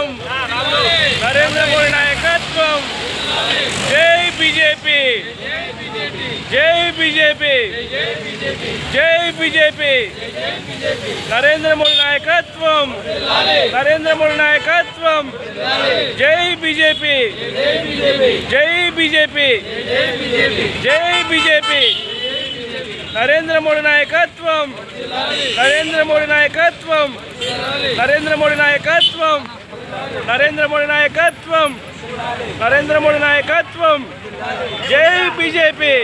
నరేంద్ర మోడీ నాయకత్వం. నరేంద్ర మోడీ నాయకత్వం. జై బీజేపీ. జై బీజేపీ. జై బీజేపీ. నరేంద్ర మోడీ నాయకత్వం. నరేంద్ర మోడీ నాయకత్వం. జై బీజేపీ. జై బీజేపీ. జై బీజేపీ. నరేంద్ర మోడీ నాయకత్వం. నరేంద్ర మోడీ నాయకత్వం. నరేంద్ర మోడీ నాయకత్వం. నరేంద్ర మోడీ నాయకత్వం నరేంద్ర మోడీ నాయకత్వం జై బీజేపీ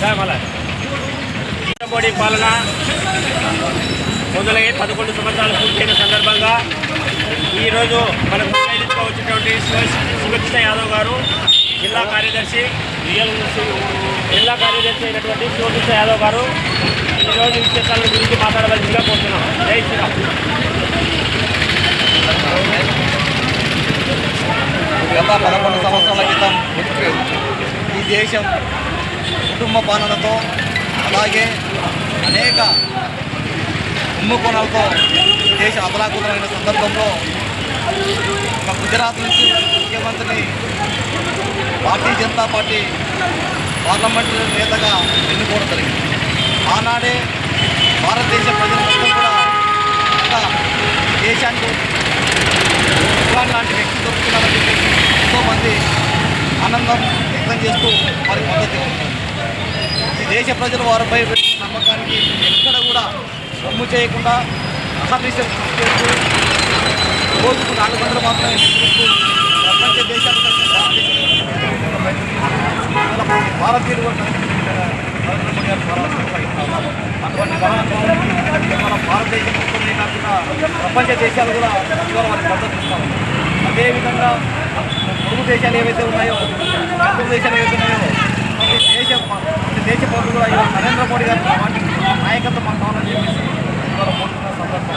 నరేంద్ర మోడీ పాలన మొదలై పదకొండు సంవత్సరాలు పూర్తయిన సందర్భంగా ఈరోజు మన ముఖ్యంగా వచ్చినటువంటి శివ- యాదవ్ గారు జిల్లా కార్యదర్శి జిల్లా కార్యదర్శి అయినటువంటి శివకృష్ణ యాదవ్ గారు ఈరోజు విశేషాల గురించి మాట్లాడవలసిందిగా కోరుతున్నాం. జై శ్రీరామ్. గత పదకొండు సంవత్సరాల క్రితం ఈ దేశం కుటుంబ పాలనతో అలాగే అనేక కుంభకోణాలతో దేశ దేశం సందర్భంలో ఒక గుజరాత్ నుంచి ముఖ్యమంత్రిని భారతీయ జనతా పార్టీ పార్లమెంటరీ నేతగా ఎన్నుకోవడం జరిగింది. ఆనాడే భారతదేశ ప్రజలందరూ కూడా ఒక దేశానికి భగవాన్ లాంటి వ్యక్తి దొరుకుతున్నారని చెప్పేసి ఎంతోమంది ఆనందం వ్యక్తం చేస్తూ వారికి మద్దతు ఇస్తున్నారు ఈ దేశ ప్రజలు వారిపై అమ్మకానికి ఎక్కడ కూడా సొమ్ము చేయకుండా అహర్నిశలు చేస్తూ రోజుకు నాలుగు వందలు మాత్రమే ప్రపంచ దేశాలు భారతీయులు కూడా అటువంటి మన భారతదేశం ఉంటుంది కాకుండా ప్రపంచ దేశాలు కూడా ఇవాళ వారికి మద్దతు అదేవిధంగా పొరుగు దేశాలు ఏవైతే ఉన్నాయో పొరుగు దేశాలు ఏవైతే ఉన్నాయో దేశ దేశ పౌరులు కూడా నరేంద్ర మోడీ గారి వాటి నాయకత్వం మాకు కావాలని చెప్పేసి ఇవాళ కోరుతున్న సందర్భం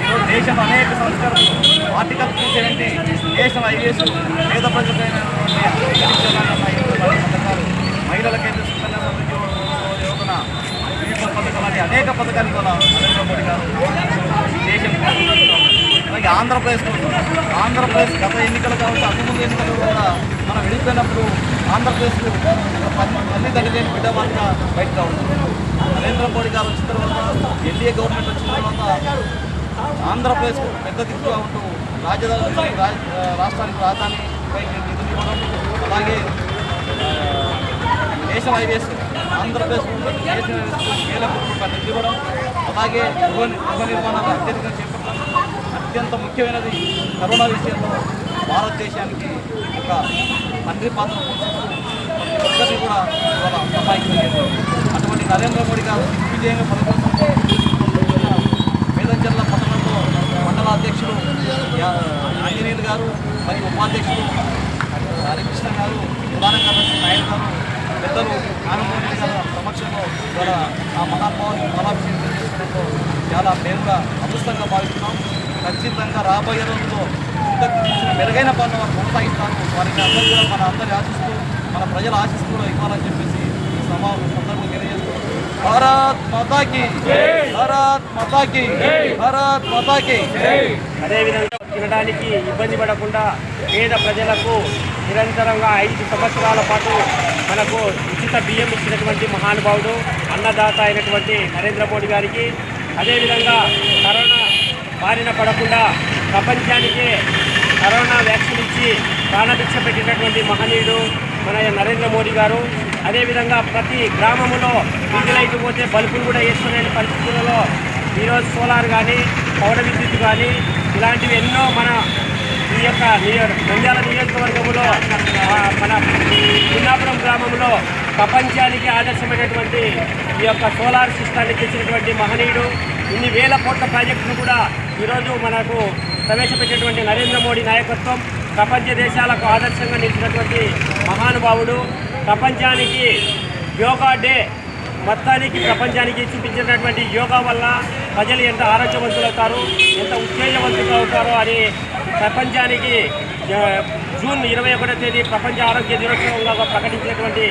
ఈరోజు దేశంలో అనేక సంస్కరణలు article three seventy national highways పేద ప్రజలైనటువంటి మహిళలకైతే సుకన్య సమృద్ధి యోజన పథకాలు లాంటి అనేక పథకాలు ఇవాళ నరేంద్ర మోడీ గారు దేశం అలాగే ఆంధ్రప్రదేశ్ కోసం ఆంధ్రప్రదేశ్ గత ఎన్నికలు కావచ్చు అభివృద్ధి ఎన్నికలు కూడా మనం వెళ్ళిపోయినప్పుడు ఆంధ్రప్రదేశ్లో తల్లి తండ్రి లేని బిడ్డ వర్గ బయటకు రావచ్చు నరేంద్ర మోడీ గారు వచ్చిన తర్వాత ఎన్డీఏ గవర్నమెంట్ వచ్చిన తర్వాత ఆంధ్రప్రదేశ్ పెద్ద దిక్కుగా ఉంటూ రాజధాని రాష్ట్రానికి రాజధానిపై నిధులు ఇవ్వడం అలాగే national highways Andhra Pradesh national highways వేల కోట్ల నిధులు ఇవ్వడం అలాగే గృహ గృహ నిర్మాణాలు అత్యధికంగా చేపట్టడం అత్యంత ముఖ్యమైనది కరోనా విషయంలో భారతదేశానికి ఒక తండ్రి పాత్ర పోషిస్తూ ఒక్కరిని కూడా ఇవాళ సహాయించలేదు అటువంటి నరేంద్ర మోడీ గారు విజయంగా పదకొండు మేదంచెర్ల పట్టణంలో మండల అధ్యక్షుడు ఆంజనేయులు గారు మరియు ఉపాధ్యక్షుడు హరికృష్ణ గారు ప్రధాన కార్యదర్శి నాయుడు గారు పెద్దలు ఆనందమోహన్ గారు సమక్షంలో ఇవాళ ఆ మహానుభావుని మహాభిషేకం చేసుకోవడంతో చాలా పేరుగా అదృష్టంగా భావిస్తున్నాం. ఖచ్చితంగా రాబోయే రోజుల్లో మెరుగైన పనులు వారు కొనసాగిస్తారు వారికి అందరూ కూడా మన అందరి ఆశిస్తూ మన ప్రజల ఆశిస్తూ కూడా ఇవ్వాలని చెప్పేసి ఈ సమావేశం సందర్భంగా తెలియజేస్తూ భారత్ మాతాకి భారత్ మాతాకి భారత్ మాతాకి అదేవిధంగా తినడానికి ఇబ్బంది పడకుండా పేద ప్రజలకు నిరంతరంగా ఐదు సంవత్సరాల పాటు మనకు ఉచిత బియ్యం ఇచ్చినటువంటి మహానుభావుడు అన్నదాత అయినటువంటి నరేంద్ర మోడీ గారికి. అదేవిధంగా కరోనా బారిన పడకుండా ప్రపంచానికే కరోనా వ్యాక్సిన్ ఇచ్చి ప్రాణభిక్ష పెట్టినటువంటి మహనీయుడు మన నరేంద్ర మోడీ గారు. అదేవిధంగా ప్రతి గ్రామంలో వీధి లైట్ పోతే బల్బులు కూడా వేసుకునే పరిస్థితులలో ఈరోజు సోలార్ కానీ పౌర విద్యుత్ కానీ ఇలాంటివి ఎన్నో మన ఈ యొక్క నియో నంద్యాల నియోజకవర్గంలో మన చిన్నాపురం గ్రామంలో ప్రపంచానికి ఆదర్శమైనటువంటి ఈ యొక్క సోలార్ సిస్టాన్ని తెచ్చినటువంటి మహనీయుడు. ఇన్ని వేల కోట్ల ప్రాజెక్టులు కూడా ఈరోజు మనకు ప్రవేశపెట్టినటువంటి నరేంద్ర మోడీ నాయకత్వం. ప్రపంచ దేశాలకు ఆదర్శంగా నిలిచినటువంటి మహానుభావుడు. ప్రపంచానికి యోగా డే మొత్తానికి ప్రపంచానికి చూపించినటువంటి యోగా వల్ల ప్రజలు ఎంత ఆరోగ్యవంతులవుతారు ఎంత ఉత్తేజవంతులు అవుతారో అని ప్రపంచానికి జూన్ ఇరవై ఒకటో తేదీ ప్రపంచ ఆరోగ్య దినోత్సవంగా ప్రకటించినటువంటి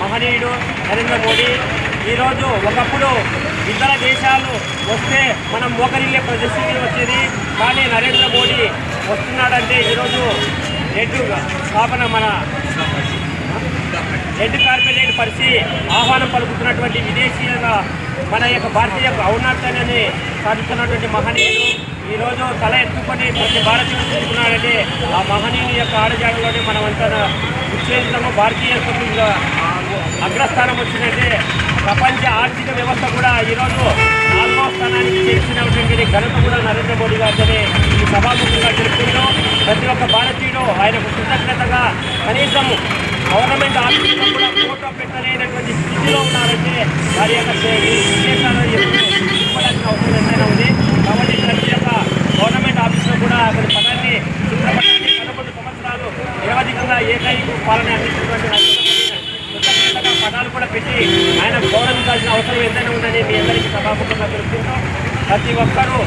మహనీయుడు నరేంద్ర మోడీ. ఈరోజు ఒకప్పుడు ఇతర దేశాలు వస్తే మనం మోకరిల్లే పరిస్థితి వచ్చేది. కానీ నరేంద్ర మోడీ వస్తున్నాడంటే ఈరోజు రెడ్ స్థాపన మన రెడ్ కార్పొరేట్ పరిచి ఆహ్వానం పలుకుతున్నటువంటి విదేశీయుల మన యొక్క భారతీయ ఔన్నత్యాన్ని సాధిస్తున్నటువంటి మహనీయుడు. ఈరోజు తల ఎత్తుకొని ప్రతి భారతీయుడు చూస్తున్నాడంటే ఆ మహనీయుని యొక్క ఆడజాడలోనే మనమంతా ఉత్తేజితము భారతీయ సంస్కృతిగా అగ్రస్థానం వచ్చినట్టే ప్రపంచ ఆర్థిక వ్యవస్థ కూడా ఈరోజు నాలుగో స్థానానికి చేసినటువంటి ఘనత కూడా నరేంద్ర మోడీ గారిని ఈ సభాముఖంగా తెలుపుతూ ప్రతి ఒక్క భారతీయుడు ఆయనకు కృతజ్ఞతగా కనీసం గవర్నమెంట్ ఆఫీసులో కూడా ఫోటో పెట్టలేనటువంటి స్థితిలో ఉన్నారంటే వారి యొక్క సే- ఈ విశేషాలు ఎప్పుడు ఇవ్వాల్సిన అవసరం ఎంతైనా ఉంది కాబట్టి ప్రతి ఒక్క గవర్నమెంట్ ఆఫీసులో కూడా అతని పదాన్ని చిత్రపటాన్ని పదకొండు సంవత్సరాలు నిరవధికంగా ఏకైక పాలన అందించినటువంటి నరేంద్ర మోడీ కృతజ్ఞతగా పదాలు కూడా పెట్టి ఆయన గౌరవించాల్సిన అవసరం ఉన్నది. ఉందని మీ అందరికీ సభాముఖంగా తెలుస్తున్నాం ప్రతి ఒక్కరూ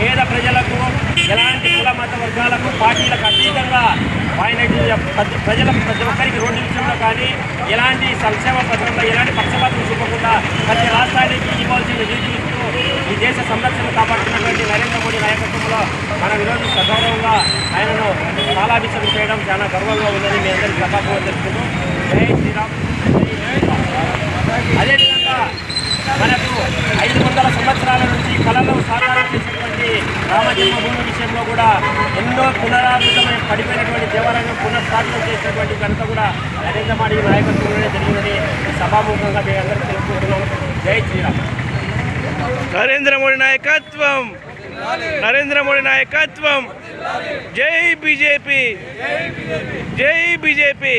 పేద ప్రజలకు ఎలాంటి కుల మత వర్గాలకు పార్టీలకు అతీతంగా ఆయన ప్రతి ప్రజలకు ప్రతి ఒక్కరికి రోడ్డు విషయంలో కానీ ఎలాంటి సంక్షేమ పథకంలో ఎలాంటి పక్షపాతం చూపకుండా ప్రతి రాష్ట్రానికి ఇవ్వాల్సిన నీతి ఇస్తూ ఈ దేశ సంరక్షణ కాపాడుతున్నటువంటి నరేంద్ర మోడీ నాయకత్వంలో మనం ఈరోజు సగౌరవంగా ఆయనను పాలాభిషేకం చేయడం చాలా గర్వంగా ఉందని మీ అందరికీ సభాపూర్వం తెలుపుకుంటూ జై శ్రీరామ్. అదేవిధంగా ఐదు వందల సంవత్సరాల నుంచి కళలో సాకారం చేసినటువంటి రామజన్మభూమి విషయంలో కూడా ఎన్నో పునరావృతమైన పడిపోయినటువంటి దేవాలయం పునఃస్థాపన చేసినటువంటి ఘనత కూడా నరేంద్ర మోడీ నాయకత్వంలోనే జరిగిందని సభాముఖంగా మీ అందరూ తెలుసుకుంటున్నాం జై శ్రీరామ్. నరేంద్ర మోడీ నాయకత్వం. నరేంద్ర మోడీ నాయకత్వం. జై బీజేపీ. జై బీజేపీ.